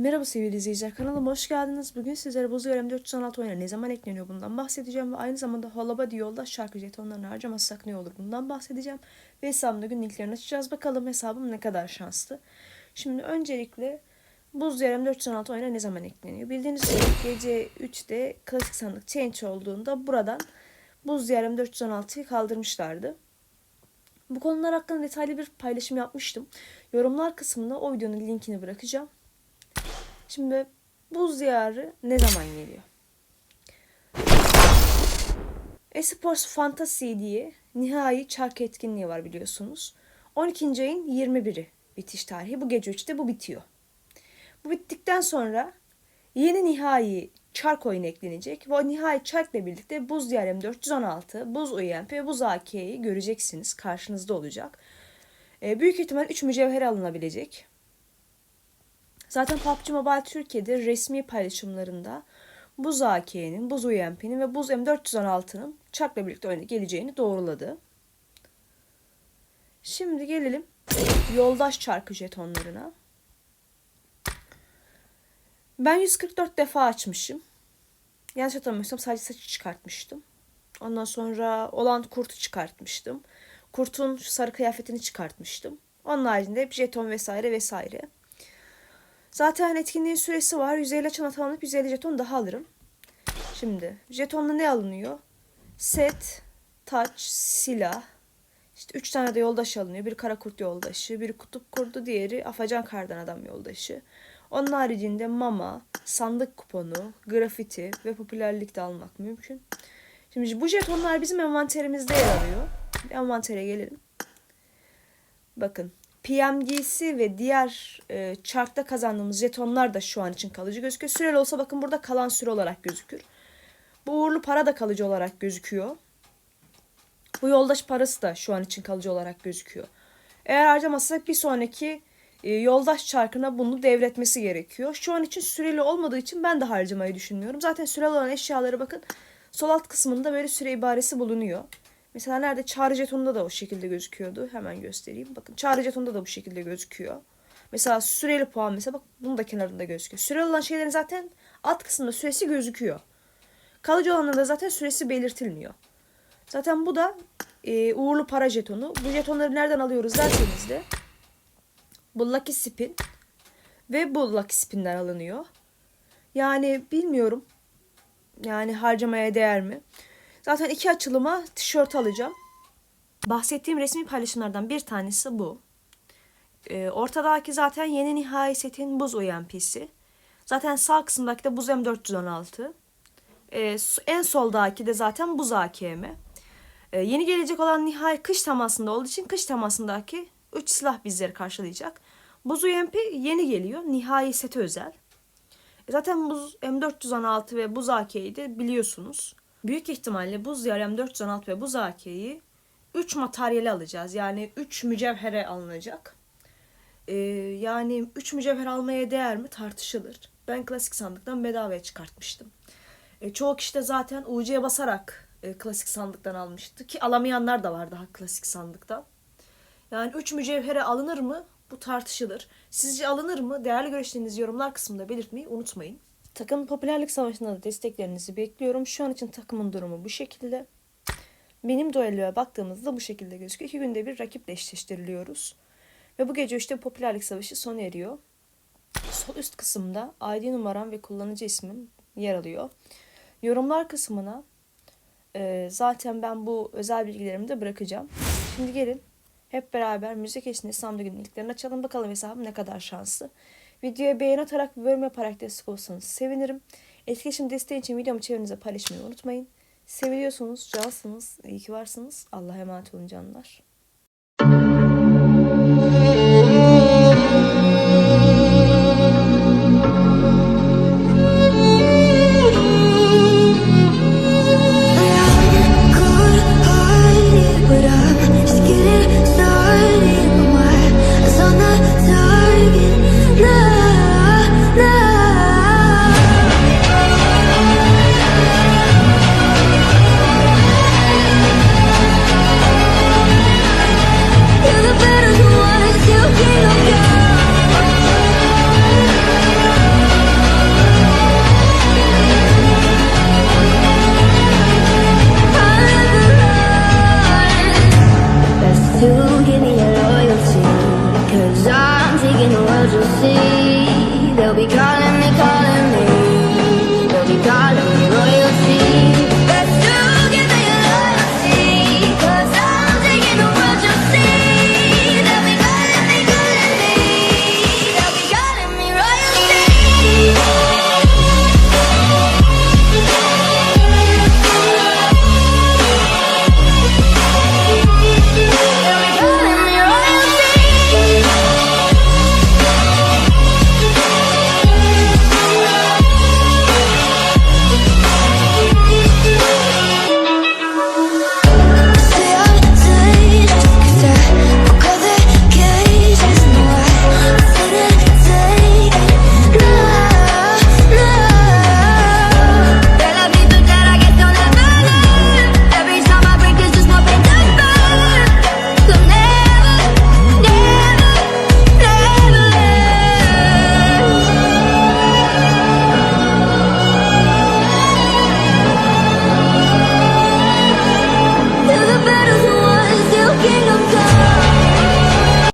Merhaba sevgili izleyiciler kanalıma hoş geldiniz. Bugün sizlere Buz Yarım 416 oyuna ne zaman ekleniyor bundan bahsedeceğim ve aynı zamanda Holabadi yolda şarkı jetonlarını harcamazsak ne olur bundan bahsedeceğim. Ve hesabımda gün linklerini açacağız. Bakalım hesabım ne kadar şanslı. Şimdi öncelikle Buz Yarım 416 oyuna ne zaman ekleniyor? Bildiğiniz gibi gece 3'te klasik sandık change olduğunda buradan Buz Yarım 416'yı kaldırmışlardı. Bu konular hakkında detaylı bir paylaşım yapmıştım. Yorumlar kısmına o videonun linkini bırakacağım. Şimdi buz diyarı ne zaman geliyor? Esports Fantasy diye nihai çark etkinliği var biliyorsunuz. 12. ayın 21'i bitiş tarihi. Bu gece 3'te bu bitiyor. Bu bittikten sonra yeni nihai çark oyunu eklenecek. Ve nihai çarkla birlikte Buz Diyar M416, Buz UMP ve Buz AK'yi göreceksiniz. Karşınızda olacak. Ee, büyük ihtimal 3 mücevher alınabilecek. Zaten PUBG Mobile Türkiye'de resmi paylaşımlarında Buz AK'nin, Buz UMP'nin ve Buz M416'nın çarkla birlikte oyuna geleceğini doğruladı. Şimdi gelelim yoldaş çarkı jetonlarına. Ben 144 defa açmışım. Yanlış hatırlamıyorsam sadece saçı çıkartmıştım. Ondan sonra olan kurtu çıkartmıştım. Kurtun şu sarı kıyafetini çıkartmıştım. Onun haricinde hep jeton vesaire vesaire. Zaten etkinliğin süresi var. 150 açana tamamlayıp 150 jeton daha alırım. Şimdi jetonla ne alınıyor? Set, taç, silah. İşte 3 tane de yoldaş alınıyor. Bir kara kurt yoldaşı, bir kutup kurdu, diğeri afacan kardan adam yoldaşı. Onun haricinde mama, sandık kuponu, grafiti ve popülerlik de almak mümkün. Şimdi bu jetonlar bizim envanterimizde yer alıyor. Envantere gelelim. Bakın PMG'si ve diğer e, chart'ta kazandığımız jetonlar da şu an için kalıcı gözüküyor. Süreli olsa bakın burada kalan süre olarak gözükür. Bu uğurlu para da kalıcı olarak gözüküyor. Bu yoldaş parası da şu an için kalıcı olarak gözüküyor. Eğer harcamazsak bir sonraki e, yoldaş çarkına bunu devretmesi gerekiyor. Şu an için süreli olmadığı için ben de harcamayı düşünmüyorum. Zaten süreli olan eşyaları bakın sol alt kısmında böyle süre ibaresi bulunuyor. Mesela nerede? Çağrı jetonunda da o şekilde gözüküyordu. Hemen göstereyim. Bakın çağrı jetonunda da bu şekilde gözüküyor. Mesela süreli puan mesela bak bunun da kenarında gözüküyor. Süreli olan şeylerin zaten alt kısmında süresi gözüküyor. Kalıcı olanların da zaten süresi belirtilmiyor. Zaten bu da e, uğurlu para jetonu. Bu jetonları nereden alıyoruz derseniz de bu Lucky Spin ve bu Lucky Spin'den alınıyor. Yani bilmiyorum. Yani harcamaya değer mi? Zaten iki açılıma tişört alacağım. Bahsettiğim resmi paylaşımlardan bir tanesi bu. Ee, ortadaki zaten yeni nihai setin buz UMP'si. Zaten sağ kısımdaki de buz M416. Ee, en soldaki de zaten buz AKM. Ee, yeni gelecek olan nihai kış temasında olduğu için kış temasındaki 3 silah bizleri karşılayacak. Buz UMP yeni geliyor. Nihai sete özel. E zaten buz M416 ve buz AK'yi de biliyorsunuz. Büyük ihtimalle buz diyar M416 ve buz AK'yi 3 materyali alacağız. Yani 3 mücevhere alınacak. Ee, yani 3 mücevher almaya değer mi tartışılır. Ben klasik sandıktan bedavaya çıkartmıştım. E, çoğu kişi de zaten UC'ye basarak e, klasik sandıktan almıştı. Ki alamayanlar da var daha klasik sandıktan. Yani 3 mücevhere alınır mı? Bu tartışılır. Sizce alınır mı? Değerli görüşlerinizi yorumlar kısmında belirtmeyi unutmayın. Takım popülerlik savaşında da desteklerinizi bekliyorum. Şu an için takımın durumu bu şekilde. Benim duelloya baktığımızda bu şekilde gözüküyor. İki günde bir rakiple eşleştiriliyoruz. Ve bu gece işte popülerlik savaşı sona eriyor. Sol üst kısımda ID numaram ve kullanıcı ismim yer alıyor. Yorumlar kısmına e, zaten ben bu özel bilgilerimi de bırakacağım. Şimdi gelin hep beraber müzik eşliğinde İslam'da günün ilklerini açalım. Bakalım hesabım ne kadar şanslı. Videoya beğeni atarak ve yorum yaparak destek olsanız sevinirim. Etkileşim desteği için videomu çevrenize paylaşmayı unutmayın. Seviliyorsunuz, cansınız, iyi ki varsınız. Allah'a emanet olun canlar. 熟悉